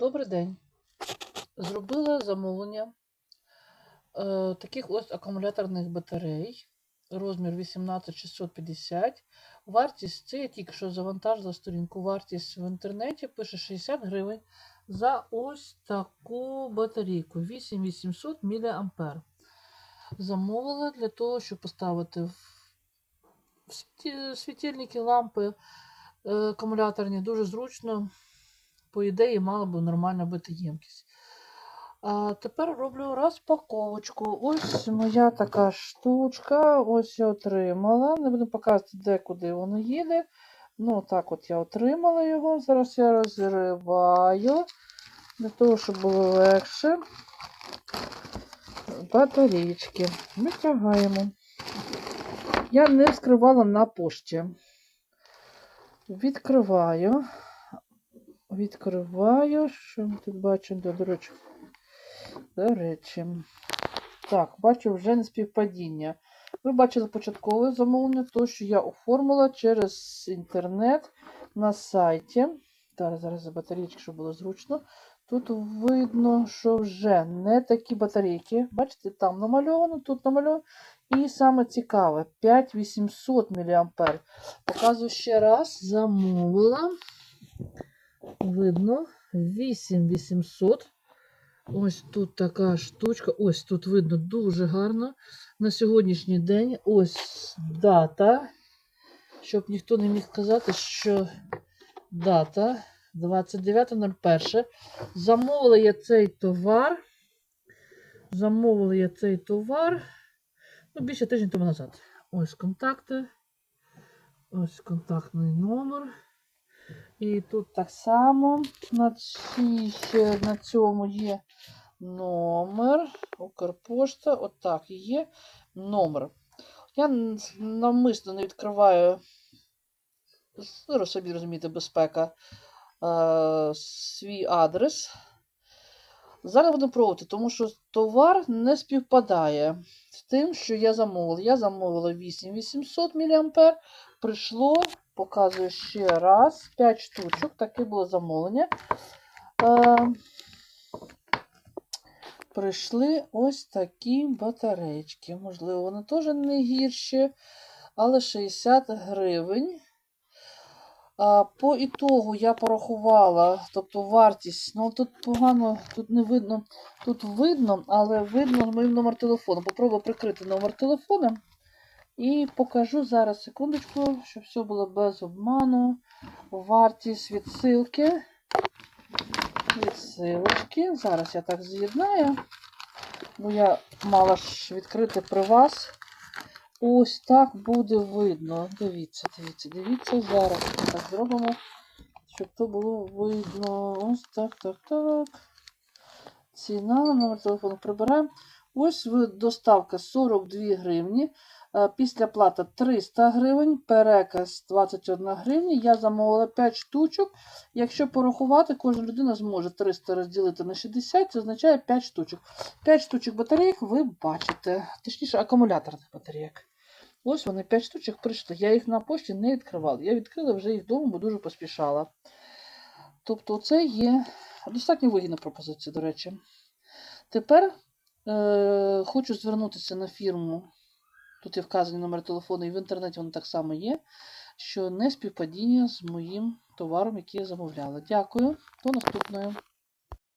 Добрий день. Зробила замовлення е, таких ось акумуляторних батарей. Розмір 18650. Вартість це я тільки що завантажила сторінку. Вартість в інтернеті пише 60 гривень за ось таку батарейку 8800 мА. Замовила для того, щоб поставити в світильники, лампи е, акумуляторні. Дуже зручно по ідеї, мала б нормально бути ємкість. А тепер роблю розпаковочку. Ось моя така штучка. Ось я отримала. Не буду показувати, де куди воно їде. Ну, так от я отримала його. Зараз я розриваю. Для того, щоб було легше. Батарейки. Витягаємо. Я не вскривала на пошті. Відкриваю. Відкриваю. Що ми тут бачимо? До речі. До речі. Так, бачу вже не співпадіння. Ви бачили початкове замовлення, то, що я оформила через інтернет на сайті. Зараз, зараз за батарейки, щоб було зручно. Тут видно, що вже не такі батарейки. Бачите, там намальовано, тут намальовано. І саме цікаве, 5800 мА. Показую ще раз, замовила. Видно, 8800. Ось тут така штучка. Ось тут видно дуже гарно. На сьогоднішній день ось дата. Щоб ніхто не міг казати, що дата 29.01. Замовила я цей товар. Замовила я цей товар. Ну, більше тижня тому назад. Ось контакти. Ось контактний номер. І тут так само на, цій, на цьому є номер. Укрпошта. Отак є номер. Я навмисно не відкриваю, собі розумієте, безпека, е, свій адрес. Зараз буду пробувати, тому що товар не співпадає з тим, що я замовила. Я замовила 8800 мА. Прийшло, показую ще раз, 5 штучок. Таке було замовлення. Е, прийшли ось такі батарейки. Можливо, вони теж не гірші, але 60 гривень. По ітогу я порахувала, тобто вартість, ну тут погано, тут не видно, тут видно, але видно мій номер телефону. Попробую прикрити номер телефона і покажу зараз секундочку, щоб все було без обману. Вартість відсилки. Відсилочки. Зараз я так з'єднаю, бо я мала ж відкрити при вас. Ось так буде видно. Дивіться, дивіться, дивіться. Зараз ми так зробимо, щоб то було видно. Ось так, так, так. Ціна, номер телефону прибираємо. Ось доставка 42 гривні. Е, Після плата 300 гривень, переказ 21 гривні. Я замовила 5 штучок. Якщо порахувати, кожна людина зможе 300 розділити на 60, це означає 5 штучок. 5 штучок батарейок ви бачите, точніше акумуляторних батарейок. Ось вони 5 штучок прийшли. Я їх на пошті не відкривала. Я відкрила вже їх вдома, бо дуже поспішала. Тобто, це є достатньо вигідна пропозиція, до речі. Тепер е, хочу звернутися на фірму. Тут є вказаний номер телефону, і в інтернеті воно так само є. Що не співпадіння з моїм товаром, який я замовляла. Дякую. До наступної.